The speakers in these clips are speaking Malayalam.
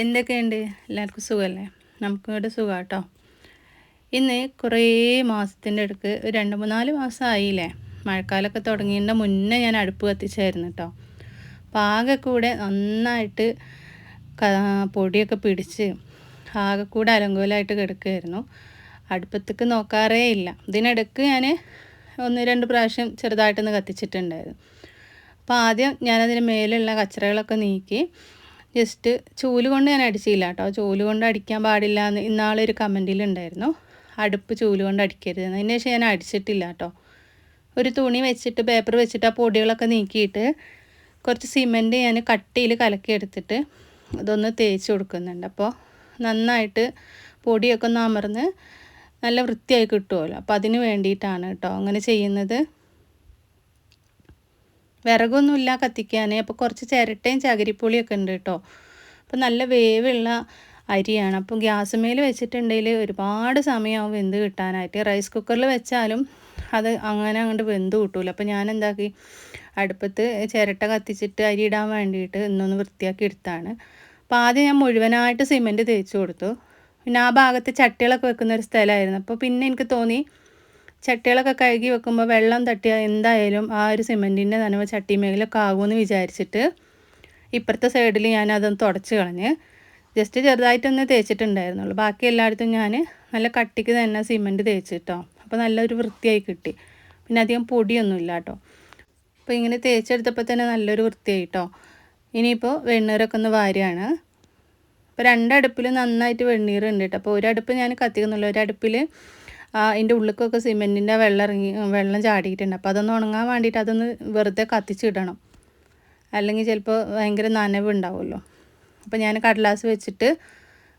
എന്തൊക്കെയുണ്ട്? എല്ലാവർക്കും സുഖമല്ലേ? നമുക്കും ഇവിടെ സുഖം കേട്ടോ. ഇന്ന് കുറേ മാസത്തിന്റെ അടുക്ക് രണ്ട് മൂന്നാൽ മാസമായില്ലേ? മഴക്കാലമൊക്കെ തുടങ്ങിയതിന്റെ മുന്നേ ഞാൻ അടുപ്പ് കത്തിച്ചായിരുന്നു കേട്ടോ. അപ്പോൾ ആകെ കൂടെ നന്നായിട്ട് പൊടിയൊക്കെ പിടിച്ച് ആകെ കൂടെ അലങ്കോലമായിട്ട് കിടക്കുമായിരുന്നു അടുപ്പത്തേക്ക് നോക്കാറേ ഇല്ല. ഇതിനിടക്ക് ഞാൻ ഒന്ന് രണ്ട് പ്രാവശ്യം ചെറുതായിട്ടൊന്ന് കത്തിച്ചിട്ടുണ്ടായിരുന്നു. അപ്പോൾ ആദ്യം ഞാനതിന് മേലുള്ള കച്ചറകളൊക്കെ നീക്കി ജസ്റ്റ് ചൂൽ കൊണ്ട് ഞാൻ അടിച്ചില്ല കേട്ടോ. ചൂൽ കൊണ്ട് അടിക്കാൻ പാടില്ല എന്ന് ഇന്നാളൊരു കമന്റിലുണ്ടായിരുന്നു അടുപ്പ് ചൂൽ കൊണ്ട് അടിക്കരുത് അതിന് ശേഷം ഞാൻ അടിച്ചിട്ടില്ല കേട്ടോ. ഒരു തുണി വെച്ചിട്ട് പേപ്പർ വെച്ചിട്ട് ആ പൊടികളൊക്കെ നീക്കിയിട്ട് കുറച്ച് സിമന്റ് ഞാൻ കട്ടിയിൽ കലക്കി എടുത്തിട്ട് ഇതൊന്ന് തേച്ച് കൊടുക്കുന്നുണ്ട്. അപ്പോൾ നന്നായിട്ട് പൊടിയൊക്കെ ഒന്ന് അമർന്ന് നല്ല വൃത്തിയായി കിട്ടുമല്ലോ. അപ്പോൾ അതിന് വേണ്ടിയിട്ടാണ് കേട്ടോ അങ്ങനെ ചെയ്യുന്നത്. വിറകൊന്നുമില്ല കത്തിക്കാൻ അപ്പോൾ കുറച്ച് ചിരട്ടയും ചകിരിപ്പൊളിയൊക്കെ ഉണ്ട് കേട്ടോ. അപ്പോൾ നല്ല വേവുള്ള അരിയാണ്. അപ്പം ഗ്യാസ് മേൽ വെച്ചിട്ടുണ്ടെങ്കിൽ ഒരുപാട് സമയമാവും വെന്ത് കിട്ടാനായിട്ട്. റൈസ് കുക്കറിൽ വെച്ചാലും അത് അങ്ങനെ അങ്ങോട്ട് വെന്ത് കിട്ടൂല. അപ്പോൾ ഞാൻ എന്താക്കി അടുപ്പത്ത് ചിരട്ട കത്തിച്ചിട്ട് അരി ഇടാൻ വേണ്ടിയിട്ട് ഇന്നൊന്ന് വൃത്തിയാക്കി എടുത്താണ്. അപ്പോൾ ആദ്യം ഞാൻ മുഴുവനായിട്ട് സിമെന്റ് തേച്ച് കൊടുത്തു. പിന്നെ ആ ഭാഗത്ത് ചട്ടികളൊക്കെ വെക്കുന്ന ഒരു സ്ഥലമായിരുന്നു. അപ്പോൾ പിന്നെ എനിക്ക് തോന്നി ചട്ടികളൊക്കെ കഴുകി വെക്കുമ്പോൾ വെള്ളം തട്ടിയാൽ എന്തായാലും ആ ഒരു സിമെന്റിന്റെ നനവ് ചട്ടിമേലൊക്കെ ആകുമെന്ന് വിചാരിച്ചിട്ട് ഇപ്പുറത്തെ സൈഡിൽ ഞാൻ തുടച്ച് കളഞ്ഞ് ജസ്റ്റ് ചെറുതായിട്ടൊന്ന് തേച്ചിട്ടുണ്ടായിരുന്നുള്ളൂ. ബാക്കി എല്ലായിടത്തും ഞാൻ നല്ല കട്ടിക്ക് തന്നെ സിമെന്റ് തേച്ച് കിട്ടോ അപ്പോൾ നല്ലൊരു വൃത്തിയായി കിട്ടി. പിന്നെ അധികം പൊടിയൊന്നും ഇല്ല കേട്ടോ. അപ്പോൾ ഇങ്ങനെ തേച്ചെടുത്തപ്പോൾ തന്നെ നല്ലൊരു വൃത്തിയായി കേട്ടോ ഇനിയിപ്പോൾ വെണ്ണീറൊക്കെ ഒന്ന് വാരിയാണ് അപ്പോൾ രണ്ടടുപ്പിൽ നന്നായിട്ട് വെണ്ണീറുണ്ട് കേട്ടോ. അപ്പോൾ ഒരടുപ്പ് ഞാൻ കത്തിക്കുന്നുള്ളൂ. ഒരടുപ്പിൽ അതിന്റെ ഉള്ളിക്കൊക്കെ സിമെന്റിന്റെ വെള്ളം ഇറങ്ങി വെള്ളം ചാടിയിട്ടുണ്ട്. അപ്പോൾ അതൊന്ന് ഉണങ്ങാൻ വേണ്ടിയിട്ട് അതൊന്ന് വെറുതെ കത്തിച്ചിടണം. അല്ലെങ്കിൽ ചിലപ്പോൾ ഭയങ്കര നനവ് ഉണ്ടാവുമല്ലോ അപ്പോൾ ഞാൻ കടലാസ് വെച്ചിട്ട്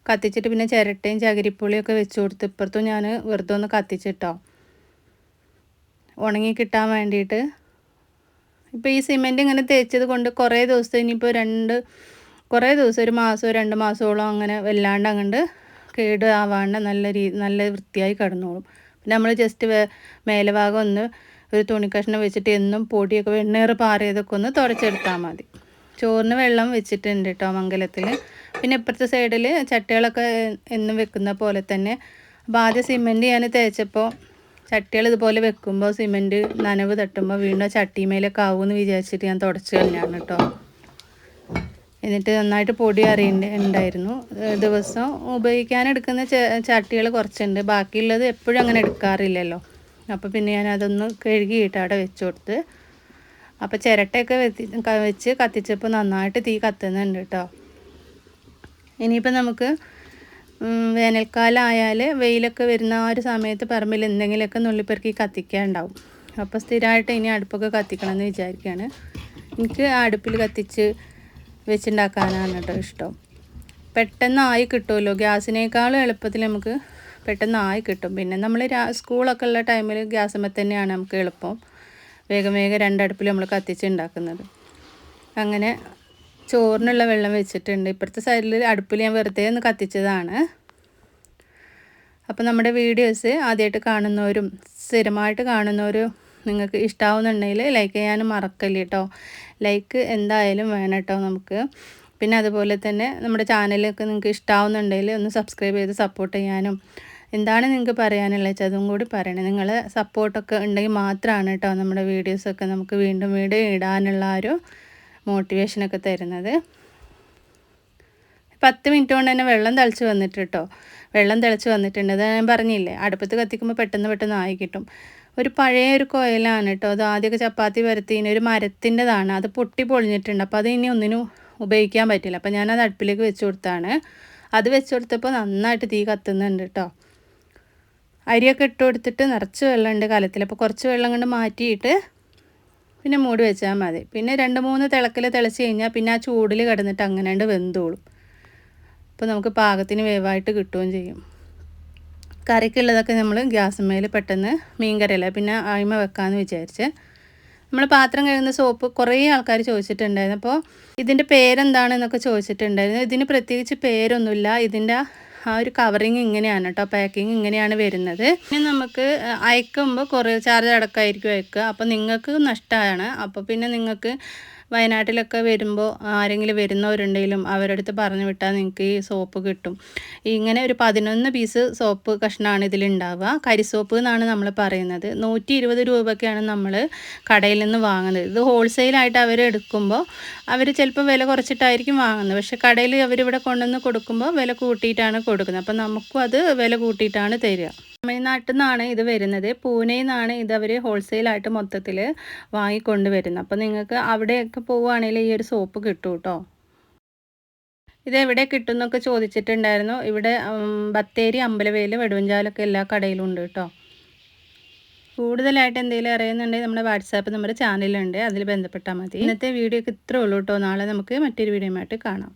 കത്തിച്ചിട്ട് പിന്നെ ചിരട്ടയും ചകിരിപ്പുളിയൊക്കെ വെച്ച് കൊടുത്ത് ഇപ്പുറത്തും ഞാൻ വെറുതെ ഒന്ന് കത്തിച്ചിട്ടോ. ഉണങ്ങി കിട്ടാൻ വേണ്ടിയിട്ട്. ഇപ്പോൾ ഈ സിമെന്റ് ഇങ്ങനെ തേച്ചത് കൊണ്ട് കുറേ ദിവസം ഇനിയിപ്പോൾ രണ്ട് കുറേ ദിവസം ഒരു മാസമോ രണ്ട് മാസമോളം അങ്ങനെ വല്ലാണ്ട് അങ്ങോട്ട് കേട് ആവാണ്ട് നല്ല രീ നല്ല വൃത്തിയായി കടന്നോളും. പിന്നെ നമ്മൾ ജസ്റ്റ് മേലെ ഭാഗം ഒന്ന് ഒരു തുണിക്കഷ്ണം വെച്ചിട്ട് എന്നും പൊടിയൊക്കെ വെണ്ണീറ് പാറിയതൊക്കെ ഒന്ന് തുടച്ചെടുത്താൽ മതി. ചോറിന് വെള്ളം വെച്ചിട്ടുണ്ട് കേട്ടോ മംഗലത്തിൽ പിന്നെ ഇപ്പുറത്തെ സൈഡിൽ ചട്ടികളൊക്കെ എന്നും വെക്കുന്ന പോലെ തന്നെ. അപ്പോൾ ആദ്യം സിമെന്റ് ഞാൻ തേച്ചപ്പോൾ ചട്ടികൾ ഇതുപോലെ വെക്കുമ്പോൾ സിമെന്റ് നനവ് തട്ടുമ്പോൾ വീണ്ടും ചട്ടിമേലൊക്കെ ആവുമെന്ന് വിചാരിച്ചിട്ട് ഞാൻ തുടച്ച് കളഞ്ഞാണ് കേട്ടോ എന്നിട്ട് നന്നായിട്ട് പൊടി അറിയണ്ട ഉണ്ടായിരുന്നു. ദിവസം ഉപയോഗിക്കാൻ എടുക്കുന്ന ചട്ടികൾ കുറച്ചുണ്ട്. ബാക്കിയുള്ളത് എപ്പോഴും അങ്ങനെ എടുക്കാറില്ലല്ലോ. അപ്പോൾ പിന്നെ ഞാൻ അതൊന്ന് കഴുകിയിട്ട് അവിടെ വെച്ച് കൊടുത്ത് അപ്പോൾ ചിരട്ടയൊക്കെ വെത്തി വെച്ച് കത്തിച്ചപ്പോൾ നന്നായിട്ട് തീ കത്തുന്നുണ്ട് കേട്ടോ ഇനിയിപ്പോൾ നമുക്ക് വേനൽക്കാലമായാൽ വെയിലൊക്കെ വരുന്ന ആ ഒരു സമയത്ത് പറമ്പിൽ എന്തെങ്കിലുമൊക്കെ നുള്ളിപ്പെറുക്കി കത്തിക്കാനുണ്ടാവും അപ്പോൾ സ്ഥിരമായിട്ട് ഇനി അടുപ്പൊക്കെ കത്തിക്കണം എന്ന് വിചാരിക്കുകയാണ് എനിക്ക് അടുപ്പിൽ കത്തിച്ച് വെച്ചുണ്ടാക്കാനാണ് കേട്ടോ ഇഷ്ടം. പെട്ടെന്ന് ആയി കിട്ടുമല്ലോ. ഗ്യാസിനേക്കാളും എളുപ്പത്തിൽ നമുക്ക് പെട്ടെന്ന് ആയി കിട്ടും. പിന്നെ നമ്മൾ സ്കൂളൊക്കെ ഉള്ള ടൈമിൽ ഗ്യാസുമ്മ തന്നെയാണ് നമുക്ക് എളുപ്പം. വേഗം വേഗം രണ്ടടുപ്പിൽ നമ്മൾ കത്തിച്ച് ഉണ്ടാക്കുന്നത്. അങ്ങനെ ചോറിനുള്ള വെള്ളം വെച്ചിട്ടുണ്ട്. ഇപ്പുറത്തെ സൈഡിൽ അടുപ്പിൽ ഞാൻ വെറുതെ ഒന്ന് കത്തിച്ചതാണ്. അപ്പോൾ നമ്മുടെ വീഡിയോസ് ആദ്യമായിട്ട് കാണുന്നവരും സ്ഥിരമായിട്ട് കാണുന്നവരും നിങ്ങൾക്ക് ഇഷ്ടാവുന്നുണ്ടെങ്കിൽ ലൈക്ക് ചെയ്യാനും മറക്കല്ല കേട്ടോ ലൈക്ക് എന്തായാലും വേണം കേട്ടോ നമുക്ക്. പിന്നെ അതുപോലെ തന്നെ നമ്മുടെ ചാനലൊക്കെ നിങ്ങൾക്ക് ഇഷ്ടാവുന്നുണ്ടെങ്കിൽ ഒന്ന് സബ്സ്ക്രൈബ് ചെയ്ത് സപ്പോർട്ട് ചെയ്യാനും. എന്താണ് നിങ്ങൾക്ക് പറയാനുള്ളത് വെച്ചാൽ അതും കൂടി പറയണേ. നിങ്ങൾ സപ്പോർട്ടൊക്കെ ഉണ്ടെങ്കിൽ മാത്രമാണ് കേട്ടോ നമ്മുടെ വീഡിയോസൊക്കെ നമുക്ക് വീണ്ടും വീണ്ടും ഇടാനുള്ള ഒരു മോട്ടിവേഷനൊക്കെ തരുന്നത്. പത്ത് മിനിറ്റ് കൊണ്ട് തന്നെ വെള്ളം തളിച്ച് വന്നിട്ട് കേട്ടോ വെള്ളം തിളച്ച് വന്നിട്ടുണ്ട്. അത് ഞാൻ പറഞ്ഞില്ലേ അടുപ്പത്ത് കത്തിക്കുമ്പോൾ പെട്ടെന്ന് പെട്ടെന്ന് ആയി കിട്ടും. ഒരു പഴയ ഒരു കോയിലാണ് കേട്ടോ അത് ആദ്യമൊക്കെ ചപ്പാത്തി പരത്തിന് ഒരു മരത്തിന്റെതാണ്. അത് പൊട്ടി പൊളിഞ്ഞിട്ടുണ്ട്. അപ്പോൾ അത് ഇനി ഒന്നിനും ഉപയോഗിക്കാൻ പറ്റില്ല. അപ്പോൾ ഞാനത് അടുപ്പിലേക്ക് വെച്ച് കൊടുത്താണ്. അത് വെച്ച് കൊടുത്തപ്പോൾ നന്നായിട്ട് തീ കത്തുന്നുണ്ട് കേട്ടോ അരിയൊക്കെ ഇട്ട് കൊടുത്തിട്ട് നിറച്ച് വെള്ളമുണ്ട് കലത്തിൽ. അപ്പോൾ കുറച്ച് വെള്ളം കൊണ്ട് മാറ്റിയിട്ട് പിന്നെ മൂടി വെച്ചാൽ മതി. പിന്നെ രണ്ട് മൂന്ന് തിളക്കൽ തിളച്ച് കഴിഞ്ഞാൽ പിന്നെ ആ ചൂടിൽ കിടന്നിട്ട് അങ്ങനെ ഉണ്ട് വെന്തോളും. അപ്പോൾ നമുക്ക് പാകത്തിന് വേവായിട്ട് കിട്ടുകയും ചെയ്യും. കറിക്കുള്ളതൊക്കെ നമ്മൾ ഗ്യാസുമേൽ പെട്ടെന്ന് മീൻ കറിയല്ല പിന്നെ അയിമ വെക്കാമെന്ന് വിചാരിച്ച്. നമ്മൾ പാത്രം കഴുകുന്ന സോപ്പ് കുറേ ആൾക്കാർ ചോദിച്ചിട്ടുണ്ടായിരുന്നു. അപ്പോൾ ഇതിന്റെ പേരെന്താണെന്നൊക്കെ ചോദിച്ചിട്ടുണ്ടായിരുന്നു. ഇതിന് പ്രത്യേകിച്ച് പേരൊന്നുമില്ല. ഇതിന്റെ ആ ഒരു കവറിങ് ഇങ്ങനെയാണ് കേട്ടോ പാക്കിങ് ഇങ്ങനെയാണ് വരുന്നത്. പിന്നെ നമുക്ക് അയക്കുമ്പോൾ കുറേ ചാർജ് അടക്കമായിരിക്കും അയക്കുക. അപ്പോൾ നിങ്ങൾക്ക് നഷ്ടമാണ് അപ്പോൾ പിന്നെ നിങ്ങൾക്ക് വയനാട്ടിലൊക്കെ വരുമ്പോൾ ആരെങ്കിലും വരുന്നവരുണ്ടെങ്കിലും അവരുടെ അടുത്ത് പറഞ്ഞു വിട്ടാൽ നിങ്ങൾക്ക് ഈ സോപ്പ് കിട്ടും. ഇങ്ങനെ ഒരു പതിനൊന്ന് പീസ് സോപ്പ് കഷ്ണമാണ് ഇതിലുണ്ടാവുക. കരിസോപ്പ് എന്നാണ് നമ്മൾ പറയുന്നത്. നൂറ്റി ഇരുപത് രൂപയ്ക്കാണ് നമ്മൾ കടയിൽ നിന്ന് വാങ്ങുന്നത്. ഇത് ഹോൾസെയിലായിട്ട് അവർ എടുക്കുമ്പോൾ അവർ ചിലപ്പോൾ വില കുറച്ചിട്ടായിരിക്കും വാങ്ങുന്നത്. പക്ഷേ കടയിൽ അവരിവിടെ കൊണ്ടുവന്ന് കൊടുക്കുമ്പോൾ വില കൂട്ടിയിട്ടാണ് കൊടുക്കുന്നത്. അപ്പോൾ നമുക്കും അത് വില കൂട്ടിയിട്ടാണ് തരിക. തമിഴ്നാട്ടിൽ നിന്നാണ് ഇത് വരുന്നത്. പൂനെയിൽ നിന്നാണ് ഇത് അവർ ഹോൾസെയിലായിട്ട് മൊത്തത്തിൽ വാങ്ങിക്കൊണ്ട് വരുന്നത് അപ്പോൾ നിങ്ങൾക്ക് അവിടെയൊക്കെ പോവുകയാണെങ്കിൽ ഈ ഒരു സോപ്പ് കിട്ടും കേട്ടോ ഇതെവിടെ കിട്ടും എന്നൊക്കെ ചോദിച്ചിട്ടുണ്ടായിരുന്നു. ഇവിടെ ബത്തേരി അമ്പലവേൽ വെടുവഞ്ചാലൊക്കെ എല്ലാ കടയിലും ഉണ്ട് കേട്ടോ. കൂടുതലായിട്ട് എന്തെങ്കിലും അറിയുന്നുണ്ടെങ്കിൽ നമ്മുടെ വാട്സാപ്പ് നമ്മുടെ ചാനലുണ്ട് അതിൽ ബന്ധപ്പെട്ടാൽ മതി. ഇന്നത്തെ വീഡിയോക്ക് ഇത്രേ ഉള്ളൂ കേട്ടോ. നാളെ നമുക്ക് മറ്റൊരു വീഡിയോ ആയിട്ട് കാണാം.